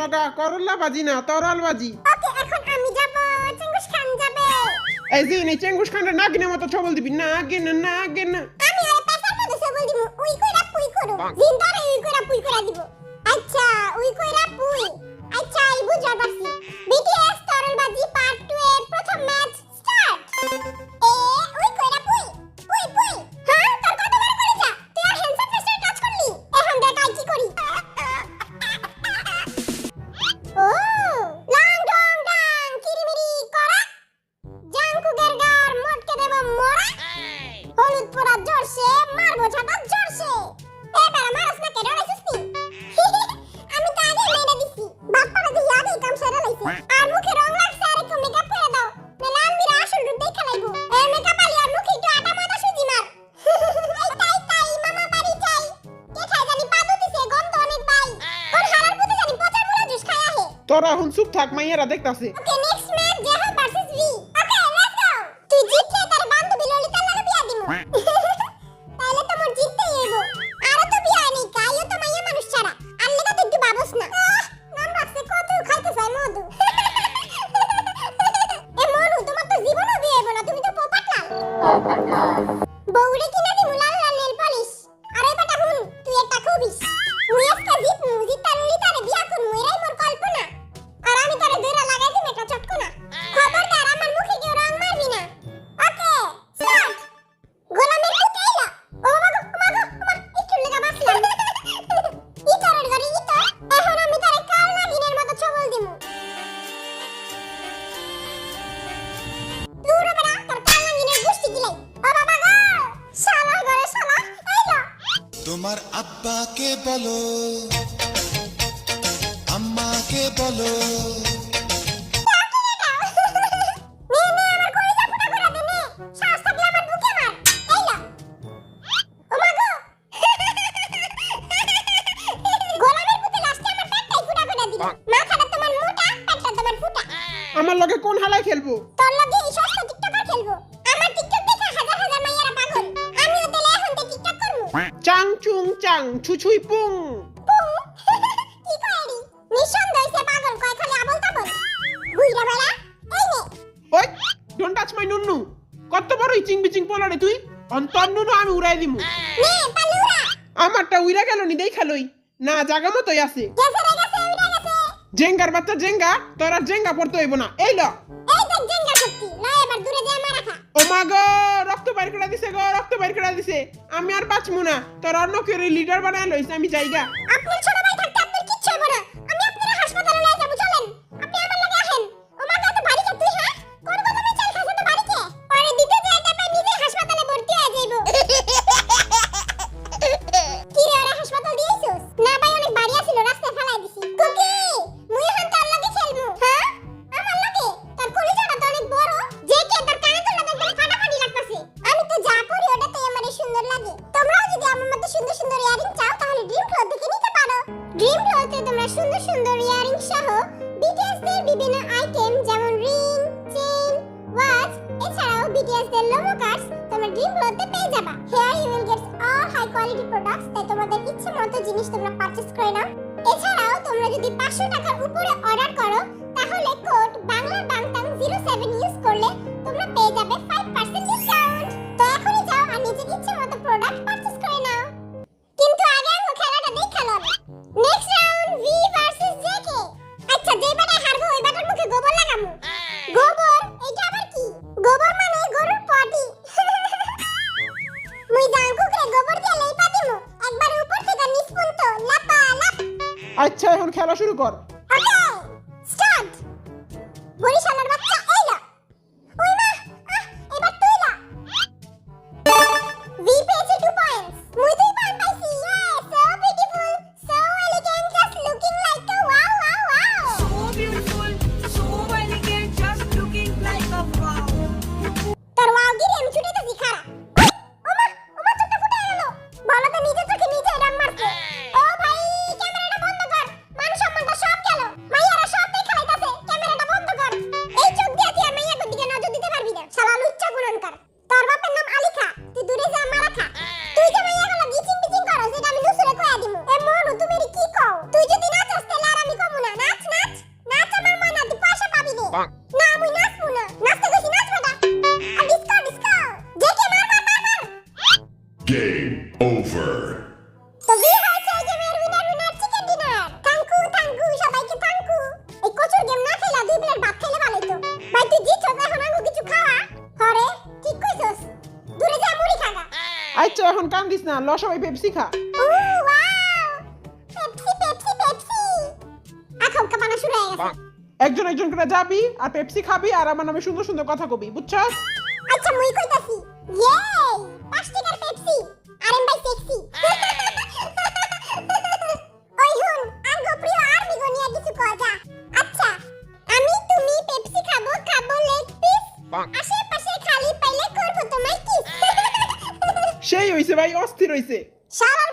মগা করল্লা বাজি না তরল বাজি ওকে এখন আমি যাব চিঙ্গুস খান যাবে। এই যে এই চেঙ্গুস খানের নাগিনের মতো ছবল দিবি নাগিন নাগিন। আমি ছবল দিব উই কইরা পুই করো। জিন্দারে উই কইরা পুই কইরা দিব। আচ্ছা উই কইরা পুই। আচ্ছা এই বুঝা পারছি বিটিএস পোড়া জোরসে মারবো ছাটা জোরসে এবার মারস না কেন রাইছিস নি আমি তো আগে মেরে দিছি। বাপ্পাটা দিয়ে আগে কাম সেরে লাইছে আর মুখে রং লাগছে আর একটু মেকআপ করে দাও। নাহলে আমি আসল রূপ দেখা লাইবো এই মেকআপ আলি আর মুখে একটু আটা মাথা সুজি মার। এই তাই তাই মামা বাড়ি যাই। কে খাই জানি পাদু দিছে গন্ধ অনেক বাই কোন হারার পুতে জানি পচা মুড়া জুস খায় আহে। তোরা এখন চুপ থাক মাইয়ারা দেখতাছে। ওকে তোমার মোটা পেটটা তোমার ফুটা আমার লগে কোন হালায় খেলব? টিকটক চাং ছুছুই পুং কি কইরি নিঃসন্দেহ হইছে পাগল কয় খালি আবল তাবল বুইরা বেলা এই নে ওই ডোন্ট টাচ মাই নুনু কত বড় ইচিং বিচিং পোলারে তুই অন্তর নুনু আমি উড়াই দিমু নে পালুরা আমারটা উইরা গেল নি দেই না জাগা মতোই আছে গেছে রে গেছে উড়ে গেছে জেঙ্গার বাচ্চা জেঙ্গা তোর আর জেঙ্গা পড়তে হইব না এই ল আমি আর বাঁচমু না। তোর অন্য কেউ লিডার বানায় লইছে আমি জায়গা আপনি দের লোগো কার্ডস তোমরা ড্রিম গ্লোতে পেয়ে যাবা। Here you will gets all high quality products তাই তোমাদের ইচ্ছে মতো জিনিস তোমরা পারচেজ করে নাও। এছাড়াও তোমরা যদি পাঁচশো টাকার উপরে অর্ডার আচ্ছা এখন খেলা শুরু কর। মুই নাচবো না। নাচতে গেছি নাচবো না। আর ডিস্কো ডিস্কো কে মার মার মার মার। Game over. তো বিয়ে হয়েছে এই গেমের winner winner chicken dinner thank you thank you সবাইকে থ্যাংকু এই কচুর গেম না খেলা দুই প্লেট ভাত খেলে ভালো তো। ভাই তুই জিতছ এখন আঙ্গু কিছু খাওয়া হরে ঠিক কইছস? দূরে যা মুড়ি খাগা আচ্ছা এখন কান্দিস না ল সবাই পেপসি খা। ও ওয়াও। Pepsi Pepsi Pepsi. আখাও কাপানা শুরু হয়ে গেছে। একজন একজন করে যাবি আর পেপসি খাবি আর আমার নামে সুন্দর সুন্দর কথা কবি বুঝছস? আচ্ছা মুই কইতাছি ইয়ে টাকার পেপসি আর এম ভাই সেক্সি ওই হুন আঙ্গো প্রিয় আর্মি গনিয়া কিছু কজা আচ্ছা আমি তুমি পেপসি খাব খাব লেগ পিস আশেপাশে খালি পাইলে করব তোমায় কিস সেই হইছে ভাই অস্থির হইছে। শালার